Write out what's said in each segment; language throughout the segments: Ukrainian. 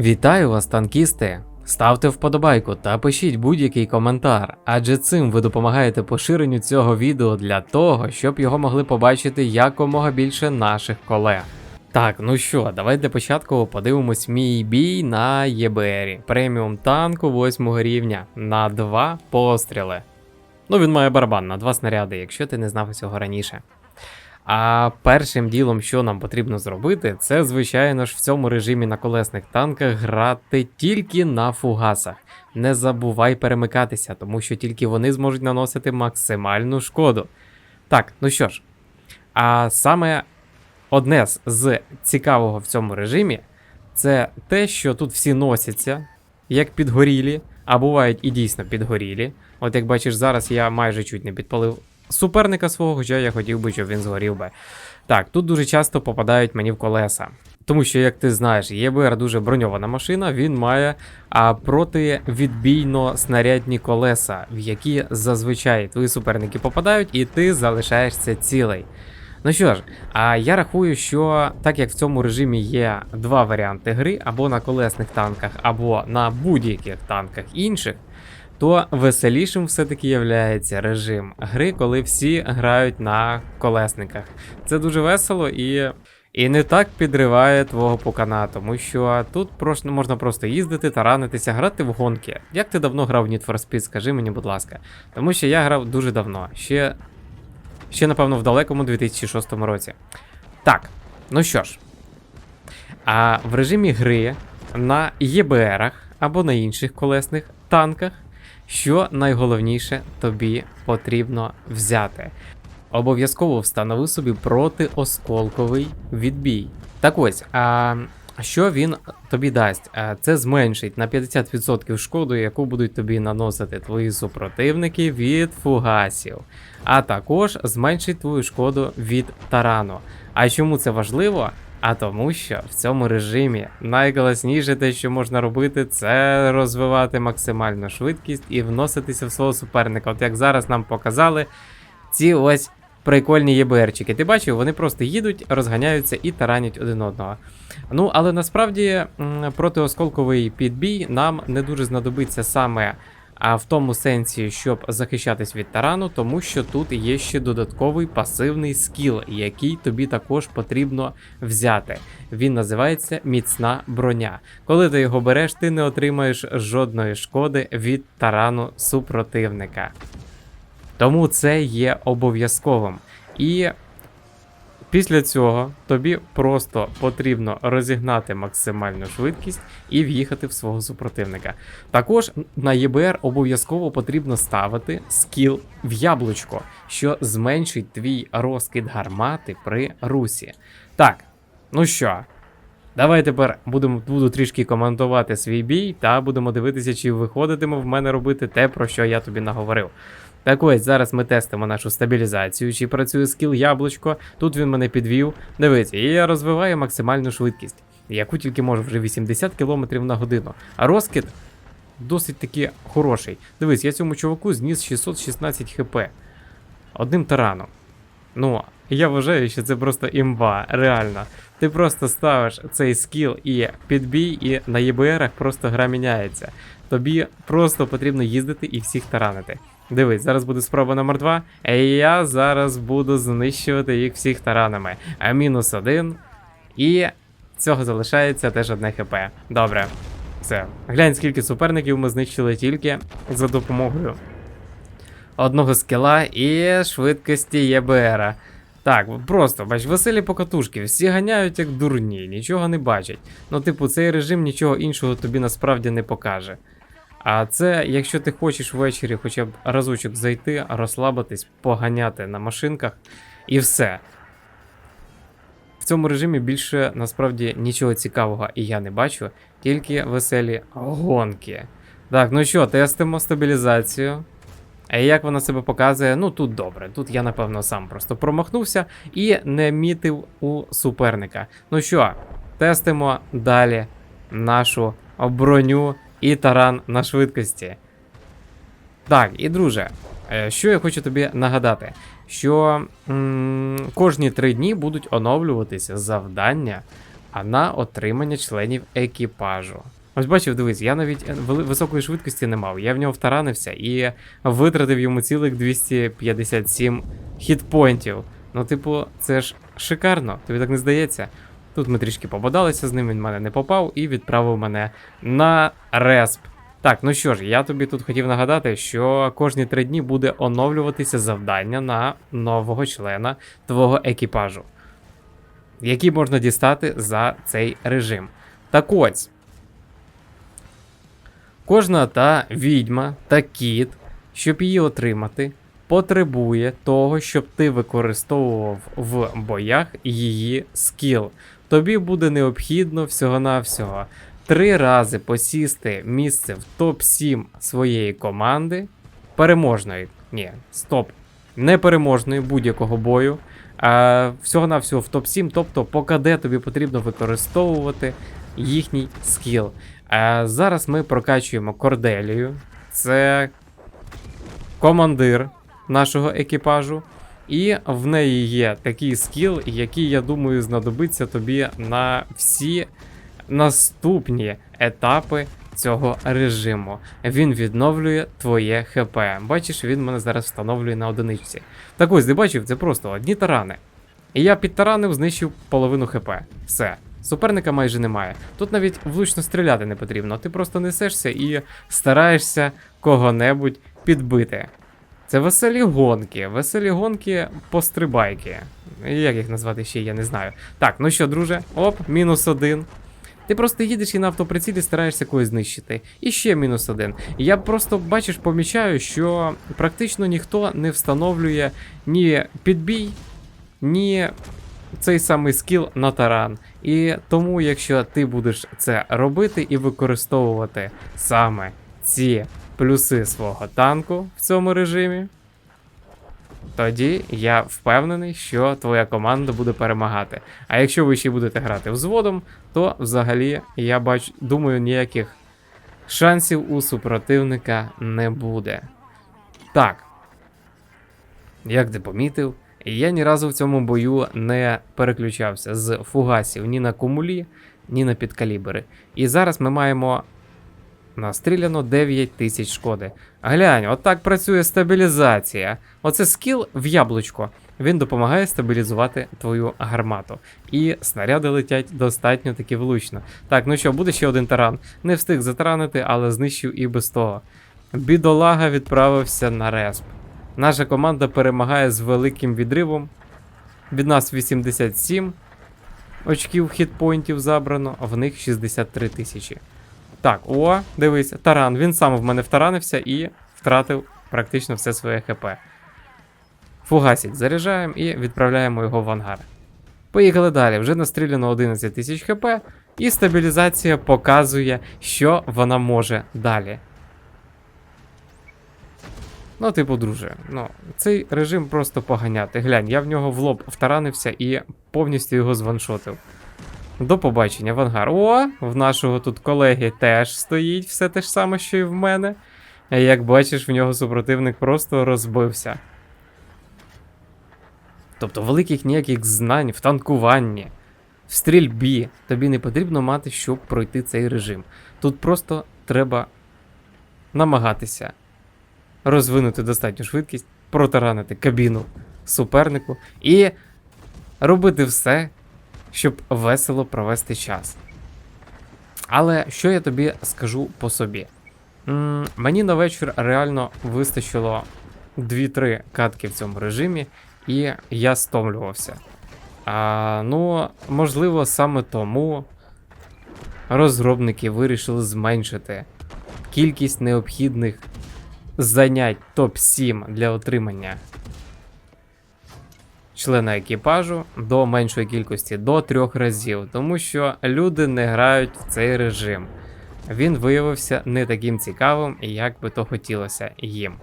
Вітаю вас, танкісти! Ставте вподобайку та пишіть будь-який коментар, адже цим ви допомагаєте поширенню цього відео для того, щоб його могли побачити якомога більше наших колег. Так, ну що, давай для початку подивимось мій бій на ЄБРі. Преміум танку 8 рівня на 2 постріли. Ну, він має барабан на 2 снаряди, якщо ти не знав цього раніше. А першим ділом, що нам потрібно зробити, це, звичайно ж, в цьому режимі на колесних танках грати тільки на фугасах. Не забувай перемикатися, тому що тільки вони зможуть наносити максимальну шкоду. Так, ну що ж, а саме одне з- цікавого в цьому режимі це те, що тут всі носяться як підгорілі, а бувають і дійсно підгорілі. От як бачиш, зараз я майже чуть не підпалив суперника свого, хоча я хотів би, щоб він згорів би. Так, тут дуже часто попадають мені в колеса. Тому що, як ти знаєш, ЄБР дуже броньована машина, він має а, противідбійно снарядні колеса, в які зазвичай твої суперники попадають, і ти залишаєшся цілий. Ну що ж, а я рахую, що так як в цьому режимі є два варіанти гри, або на колесних танках, або на будь-яких танках інших, то веселішим все-таки являється режим гри, коли всі грають на колесниках. Це дуже весело і. І не так підриває твого пукана, тому що тут просто можна просто їздити, таранитися, грати в гонки. Як ти давно грав в Need for Speed, скажи мені, будь ласка. Тому що я грав дуже давно, ще, ще напевно, в далекому 2006 році. Так, ну що ж. А в режимі гри на ЄБРах або на інших колесних танках, що найголовніше тобі потрібно взяти. Обов'язково встанови собі протиосколковий відбій. Так ось, а що він тобі дасть? Це зменшить на 50% шкоду, яку будуть тобі наносити твої супротивники від фугасів, а також зменшить твою шкоду від тарану. А чому це важливо? А тому, що в цьому режимі найголосніше те, що можна робити, це розвивати максимальну швидкість і вноситися в свого суперника. От як зараз нам показали ці ось прикольні ЄБРчики. Ти бачив, вони просто їдуть, розганяються і таранять один одного. Ну, але насправді протиосколковий підбій нам не дуже знадобиться саме а в тому сенсі, щоб захищатись від тарану, тому що тут є ще додатковий пасивний скіл, який тобі також потрібно взяти. Він називається міцна броня. Коли ти його береш, ти не отримаєш жодної шкоди від тарану супротивника. Тому це є обов'язковим. І після цього тобі просто потрібно розігнати максимальну швидкість і в'їхати в свого супротивника. Також на ЄБР обов'язково потрібно ставити скіл в яблучко, що зменшить твій розкид гармати при русі. Так, ну що, Давай тепер будемо буду трішки коментувати свій бій та будемо дивитися, чи виходитиме в мене робити те, про що я тобі наговорив. Так ось зараз ми тестимо нашу стабілізацію, чи працює скіл яблучко. Тут він мене підвів. Дивіться, я розвиваю максимальну швидкість, яку тільки можу вже 80 км на годину. А розкид досить таки хороший. Дивись, я цьому чуваку зніс 616 хп. Одним тараном. Ну, я вважаю, що це просто імба, реально. Ти просто ставиш цей скіл і підбій, і на ЄБРах просто гра міняється. Тобі просто потрібно їздити і всіх таранити. Дивись, зараз буде спроба номер 2, і я зараз буду знищувати їх всіх таранами. А мінус один. І цього залишається теж одне хп. Добре. Все. Глянь, скільки суперників ми знищили тільки за допомогою одного скіла і швидкості ЄБРа. Так, просто, бач, веселі покатушки, всі ганяють як дурні, нічого не бачать. Ну, типу, цей режим нічого іншого тобі насправді не покаже. А це, якщо ти хочеш ввечері хоча б разочок зайти, розслабитись, поганяти на машинках і все. В цьому режимі більше насправді нічого цікавого і я не бачу, тільки веселі гонки. Так, ну що, тестимо стабілізацію. А як вона себе показує? Ну тут добре. Тут я, напевно, сам просто промахнувся і не мітив у суперника. Ну що, тестимо далі нашу броню і таран на швидкості. Так, і друже, е, що я хочу тобі нагадати, що м- кожні три дні будуть оновлюватися завдання на отримання членів екіпажу. Ось бачив, дивись, я навіть е, високої швидкості не мав. Я в нього втаранився і витратив йому цілих 257 хітпойнтів. Ну, типу, це ж шикарно, тобі так не здається. Тут ми трішки пободалися з ним, він мене не попав і відправив мене на респ. Так, ну що ж, я тобі тут хотів нагадати, що кожні три дні буде оновлюватися завдання на нового члена твого екіпажу, які можна дістати за цей режим. Так ось. Кожна та відьма та кіт, щоб її отримати, потребує того, щоб ти використовував в боях її скіл. Тобі буде необхідно всього-навсього три рази посісти місце в топ-7 своєї команди, переможної. Ні, стоп. Непереможної будь-якого бою. Всього-навсього в топ-7, тобто по КД тобі потрібно використовувати їхній скіл. А зараз ми прокачуємо Корделію. Це командир нашого екіпажу. І в неї є такий скіл, який, я думаю, знадобиться тобі на всі наступні етапи цього режиму. Він відновлює твоє ХП. Бачиш, він мене зараз встановлює на одиничці. Так ось, ти бачив, це просто одні тарани. І я підтаранив, знищив половину ХП. Все. Суперника майже немає. Тут навіть влучно стріляти не потрібно. Ти просто несешся і стараєшся кого-небудь підбити. Це веселі гонки, веселі гонки пострибайки. Як їх назвати ще, я не знаю. Так, ну що, друже, оп, мінус один. Ти просто їдеш і на автоприцілі стараєшся когось знищити. І ще мінус один. Я просто, бачиш, помічаю, що практично ніхто не встановлює ні підбій, ні цей самий скіл на таран. І тому, якщо ти будеш це робити і використовувати саме ці плюси свого танку в цьому режимі, тоді я впевнений, що твоя команда буде перемагати. А якщо ви ще будете грати взводом, то взагалі я бачу, думаю, ніяких шансів у супротивника не буде. Так. Як ти помітив, я ні разу в цьому бою не переключався з фугасів ні на кумулі, ні на підкалібри. І зараз ми маємо настріляно 9 тисяч шкоди. Глянь, отак працює стабілізація. Оце скіл в яблучко. Він допомагає стабілізувати твою гармату. І снаряди летять достатньо таки влучно. Так, ну що, буде ще один таран. Не встиг затаранити, але знищив і без того. Бідолага відправився на респ. Наша команда перемагає з великим відривом. Від нас 87 очків хітпойнтів забрано, а в них 63 тисячі. Так, о, дивись, таран. Він сам в мене втаранився і втратив практично все своє ХП. Фугасик заряджаємо і відправляємо його в ангар. Поїхали далі. Вже настріляно 11 тисяч хп, і стабілізація показує, що вона може далі. Ну, типу, друже, ну, цей режим просто поганяти. Глянь, я в нього в лоб втаранився і повністю його званшотив. До побачення в ангар. О, в нашого тут колеги теж стоїть все те ж саме, що і в мене. Як бачиш, в нього супротивник просто розбився. Тобто великих ніяких знань в танкуванні, в стрільбі тобі не потрібно мати, щоб пройти цей режим. Тут просто треба намагатися розвинути достатню швидкість, протаранити кабіну супернику і робити все, щоб весело провести час. Але що я тобі скажу по собі? М, мені на вечір реально вистачило 2-3 катки в цьому режимі, і я стомлювався. А, ну, можливо, саме тому розробники вирішили зменшити кількість необхідних занять топ-7 для отримання члена екіпажу до меншої кількості до трьох разів, тому що люди не грають в цей режим. Він виявився не таким цікавим, як би то хотілося їм.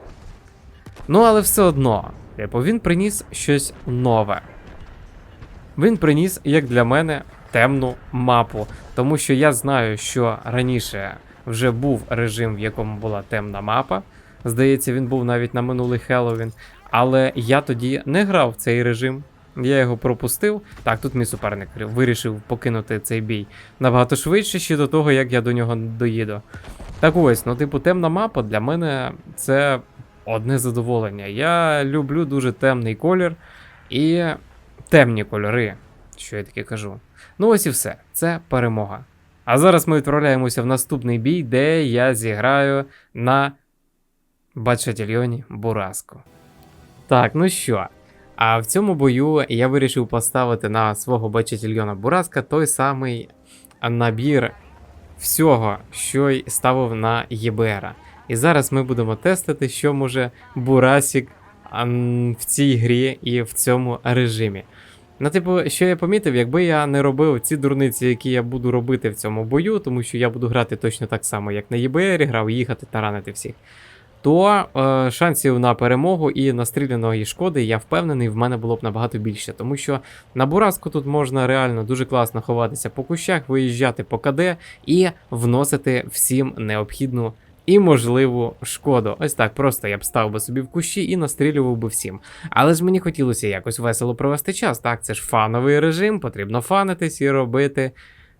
Ну, але все одно, типу, він приніс щось нове. Він приніс, як для мене, темну мапу, тому що я знаю, що раніше вже був режим, в якому була темна мапа. Здається, він був навіть на минулий Хеллоуін. Але я тоді не грав в цей режим. Я його пропустив. Так, тут мій суперник вирішив покинути цей бій набагато швидше ще до того, як я до нього доїду. Так ось, ну, типу, темна мапа для мене це одне задоволення. Я люблю дуже темний колір і темні кольори, що я таке кажу. Ну ось і все. Це перемога. А зараз ми відправляємося в наступний бій, де я зіграю на бачательйоні Бураску. Так, ну що. А в цьому бою я вирішив поставити на свого бачательйона Бураска той самий набір всього, що й ставив на ЄБР. І зараз ми будемо тестити, що може Бурасік в цій грі і в цьому режимі. Ну, типу, що я помітив, якби я не робив ці дурниці, які я буду робити в цьому бою, тому що я буду грати точно так само, як на ЄБР, грав, їхати таранити всіх, то е, шансів на перемогу і настріляної шкоди, я впевнений, в мене було б набагато більше. Тому що на Бураску тут можна реально дуже класно ховатися по кущах, виїжджати по КД і вносити всім необхідну і можливу шкоду. Ось так просто я б став би собі в кущі і настрілював би всім. Але ж мені хотілося якось весело провести час. Так, це ж фановий режим, потрібно фанитись і робити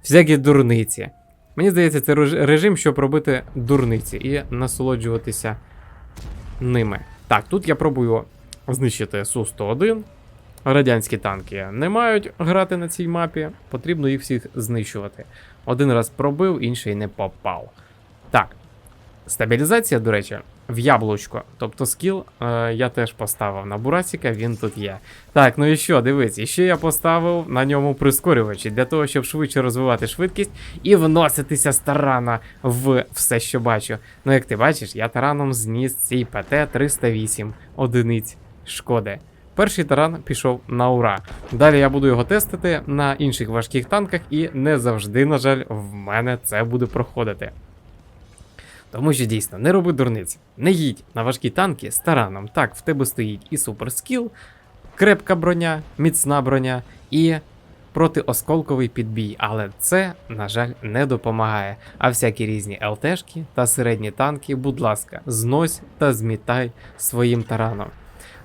всякі дурниці. Мені здається, це режим, щоб робити дурниці і насолоджуватися ними. Так, тут я пробую знищити Су-101. Радянські танки не мають грати на цій мапі, потрібно їх всіх знищувати. Один раз пробив, інший не попав. Так. Стабілізація, до речі, в яблучко. Тобто скіл е, я теж поставив на Бурасіка, він тут є. Так, ну і що, дивись, і ще я поставив на ньому прискорювачі для того, щоб швидше розвивати швидкість і вноситися з тарана в все, що бачу. Ну, як ти бачиш, я тараном зніс цей ПТ-308 одиниць шкоди. Перший таран пішов на ура. Далі я буду його тестити на інших важких танках, і не завжди, на жаль, в мене це буде проходити. Тому що дійсно не роби дурниць. Не їдь на важкі танки з тараном. Так, в тебе стоїть і суперскіл, крепка броня, міцна броня і протиосколковий підбій. Але це, на жаль, не допомагає. А всякі різні ЛТшки та середні танки, будь ласка, знось та змітай своїм тараном.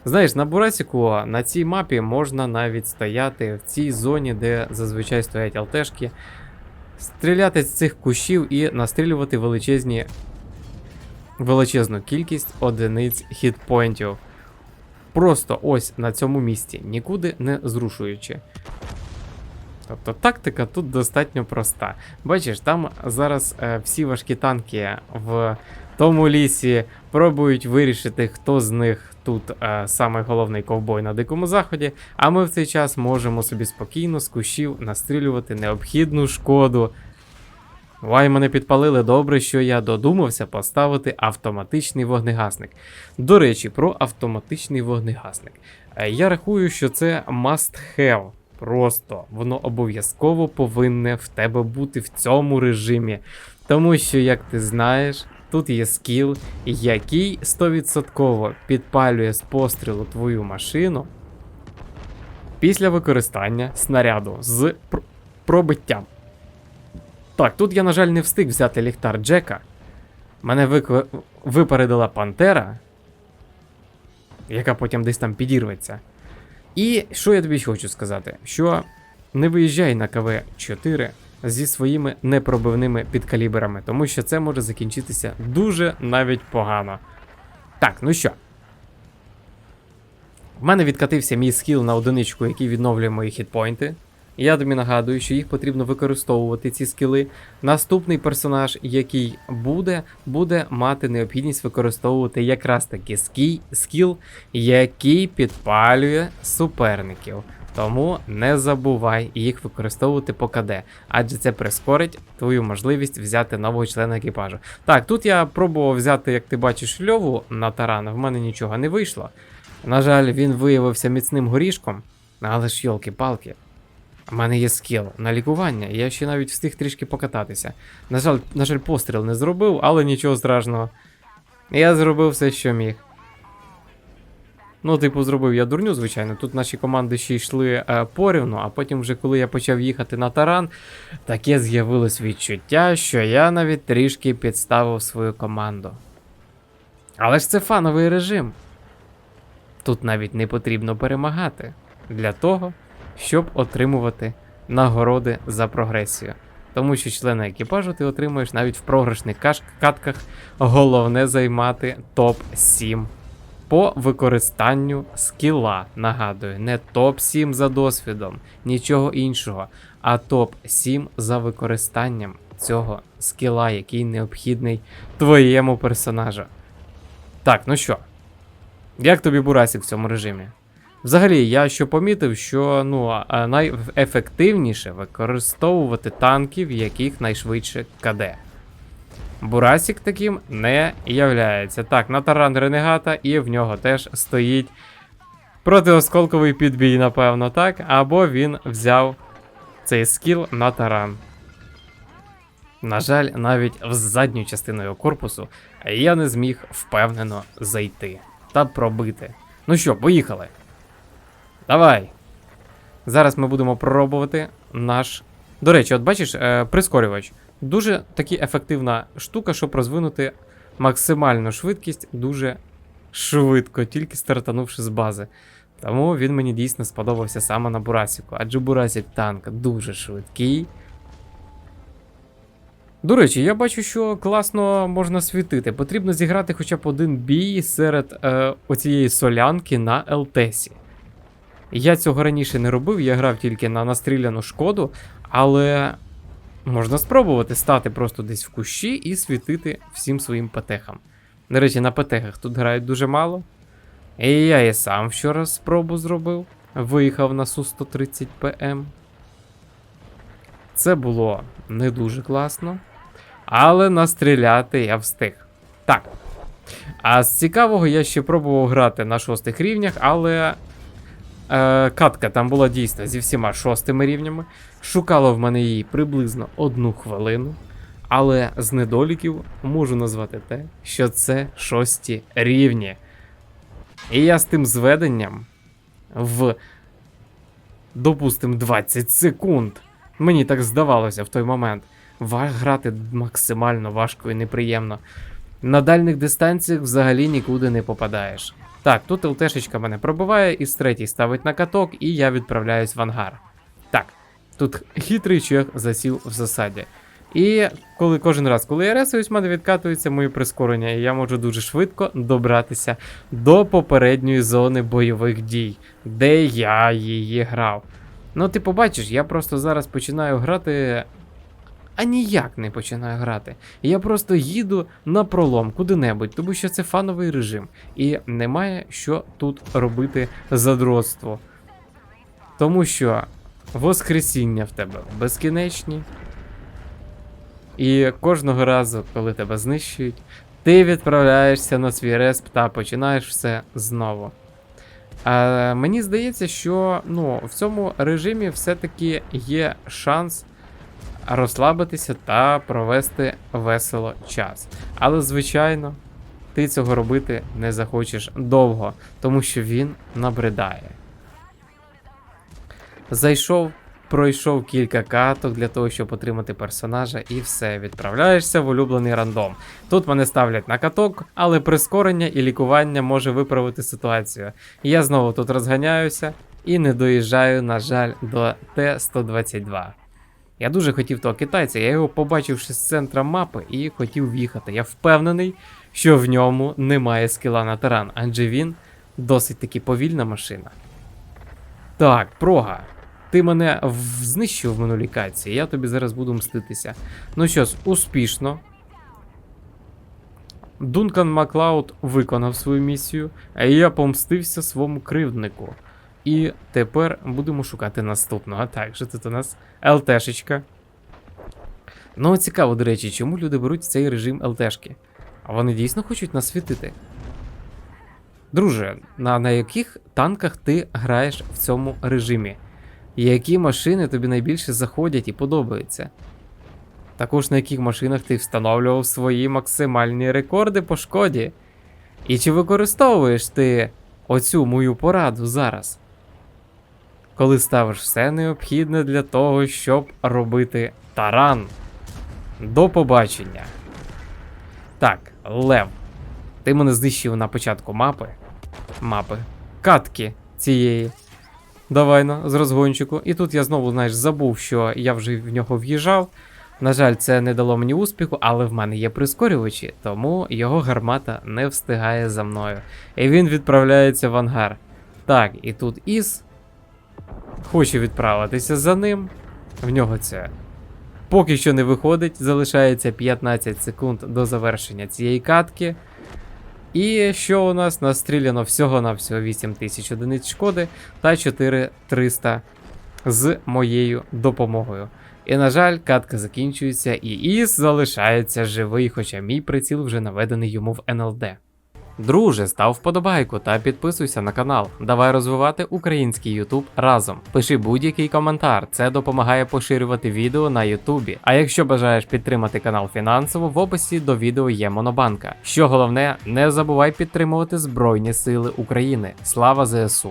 Знаєш, на Бурасіку на цій мапі можна навіть стояти в цій зоні, де зазвичай стоять ЛТшки, стріляти з цих кущів і настрілювати величезні величезну кількість одиниць хітпоінтів. Просто ось на цьому місці, нікуди не зрушуючи. Тобто тактика тут достатньо проста. Бачиш, там зараз е, всі важкі танки в тому лісі пробують вирішити, хто з них тут е, саме головний ковбой на дикому заході. А ми в цей час можемо собі спокійно з кущів настрілювати необхідну шкоду. Вай, мене підпалили добре, що я додумався поставити автоматичний вогнегасник. До речі, про автоматичний вогнегасник. Е, Я рахую, що це must have. Просто воно обов'язково повинне в тебе бути в цьому режимі. Тому що, як ти знаєш, тут є скіл, який 100% підпалює з пострілу твою машину після використання снаряду з пробиттям. Так, тут я, на жаль, не встиг взяти ліхтар Джека. Мене викли... випередила Пантера, яка потім десь там підірветься. І що я тобі хочу сказати? Що не виїжджай на КВ-4 зі своїми непробивними підкаліберами, тому що це може закінчитися дуже навіть погано. Так, ну що. В мене відкатився мій скіл на одиничку, який відновлює мої хітпойнти. Я тобі нагадую, що їх потрібно використовувати, ці скіли. Наступний персонаж, який буде, буде мати необхідність використовувати якраз таки скій, скіл, який підпалює суперників. Тому не забувай їх використовувати по КД, адже це прискорить твою можливість взяти нового члена екіпажу. Так, тут я пробував взяти, як ти бачиш, льову на таран, в мене нічого не вийшло. На жаль, він виявився міцним горішком, але ж йолки-палки. У мене є скіл на лікування, я ще навіть встиг трішки покататися. На жаль, на жаль, постріл не зробив, але нічого страшного. Я зробив все, що міг. Ну, типу, зробив я дурню, звичайно. Тут наші команди ще йшли е, порівну, а потім, вже коли я почав їхати на таран, таке з'явилось відчуття, що я навіть трішки підставив свою команду. Але ж це фановий режим. Тут навіть не потрібно перемагати. для того, щоб отримувати нагороди за прогресію. Тому що члени екіпажу ти отримуєш навіть в програшних катках. Головне займати топ-7 по використанню скіла. Нагадую, не топ-7 за досвідом, нічого іншого, а топ-7 за використанням цього скіла, який необхідний твоєму персонажу. Так, ну що, як тобі Бурасік в цьому режимі? Взагалі, я що помітив, що ну, найефективніше використовувати танки, в яких найшвидше КД. Бурасік таким не являється. Так, на таран ренегата, і в нього теж стоїть протиосколковий підбій, напевно, так? Або він взяв цей скіл на таран. На жаль, навіть в задню частину його корпусу я не зміг впевнено зайти та пробити. Ну що, поїхали. Давай. Зараз ми будемо пробувати наш. До речі, от бачиш, е, прискорювач. Дуже таки ефективна штука, щоб розвинути максимальну швидкість дуже швидко, тільки стартанувши з бази. Тому він мені дійсно сподобався саме на Бурасіку, адже Бурасік танк дуже швидкий. До речі, я бачу, що класно можна світити. Потрібно зіграти хоча б один бій серед е, оцієї солянки на ЛТСі. Я цього раніше не робив, я грав тільки на настріляну шкоду, але можна спробувати стати просто десь в кущі і світити всім своїм петехам. До речі, на петехах тут грають дуже мало. І я і сам вчора спробу зробив. Виїхав на Су-130 ПМ. Це було не дуже класно. Але настріляти я встиг. Так. А з цікавого я ще пробував грати на шостих рівнях, але е, катка там була дійсно зі всіма шостими рівнями. Шукало в мене її приблизно одну хвилину. Але з недоліків можу назвати те, що це шості рівні. І я з тим зведенням в, допустим, 20 секунд. Мені так здавалося в той момент. Грати максимально важко і неприємно. На дальних дистанціях взагалі нікуди не попадаєш. Так, тут ЛТшечка мене пробиває, і з третій ставить на каток, і я відправляюсь в ангар. Так, тут хитрий чех засів в засаді. І коли кожен раз, коли я ресуюсь, мене відкатується моє прискорення, і я можу дуже швидко добратися до попередньої зони бойових дій, де я її грав. Ну, ти побачиш, я просто зараз починаю грати. А ніяк не починаю грати. Я просто їду на пролом куди-небудь, тому що це фановий режим. І немає що тут робити задротство. Тому що воскресіння в тебе безкінечні. І кожного разу, коли тебе знищують, ти відправляєшся на свій респ та починаєш все знову. А, мені здається, що ну, в цьому режимі все-таки є шанс розслабитися та провести весело час. Але, звичайно, ти цього робити не захочеш довго, тому що він набридає. Зайшов, пройшов кілька каток для того, щоб отримати персонажа, і все, відправляєшся в улюблений рандом. Тут мене ставлять на каток, але прискорення і лікування може виправити ситуацію. Я знову тут розганяюся і не доїжджаю, на жаль, до Т-122. Я дуже хотів того китайця, я його побачивши з центра мапи і хотів в'їхати. Я впевнений, що в ньому немає скіла на таран, адже він досить таки повільна машина. Так, прога. Ти мене знищив в минулій каці, я тобі зараз буду мститися. Ну що ж, успішно. Дункан Маклауд виконав свою місію, а я помстився своєму кривднику. І тепер будемо шукати наступного. А Так, що тут у нас ЛТшечка. Ну, цікаво, до речі, чому люди беруть цей режим ЛТшки? А вони дійсно хочуть нас світити. Друже, на, на яких танках ти граєш в цьому режимі? Які машини тобі найбільше заходять і подобаються? Також на яких машинах ти встановлював свої максимальні рекорди по шкоді? І чи використовуєш ти оцю мою пораду зараз? Коли ставиш все необхідне для того, щоб робити таран. До побачення. Так, Лев. Ти мене знищив на початку мапи. Мапи. Катки цієї. Давай на, з розгончику. І тут я знову, знаєш, забув, що я вже в нього в'їжджав. На жаль, це не дало мені успіху, але в мене є прискорювачі, тому його гармата не встигає за мною. І він відправляється в ангар. Так, і тут Іс хоче відправитися за ним. В нього це поки що не виходить, залишається 15 секунд до завершення цієї катки. І що у нас настріляно всього-навсього 8000 одиниць шкоди та 4300 з моєю допомогою. І, на жаль, катка закінчується, і Іс залишається живий, хоча мій приціл вже наведений йому в НЛД. Друже, став вподобайку та підписуйся на канал. Давай розвивати український Ютуб разом. Пиши будь-який коментар, це допомагає поширювати відео на Ютубі. А якщо бажаєш підтримати канал фінансово, в описі до відео є Монобанка. Що головне, не забувай підтримувати Збройні Сили України. Слава ЗСУ!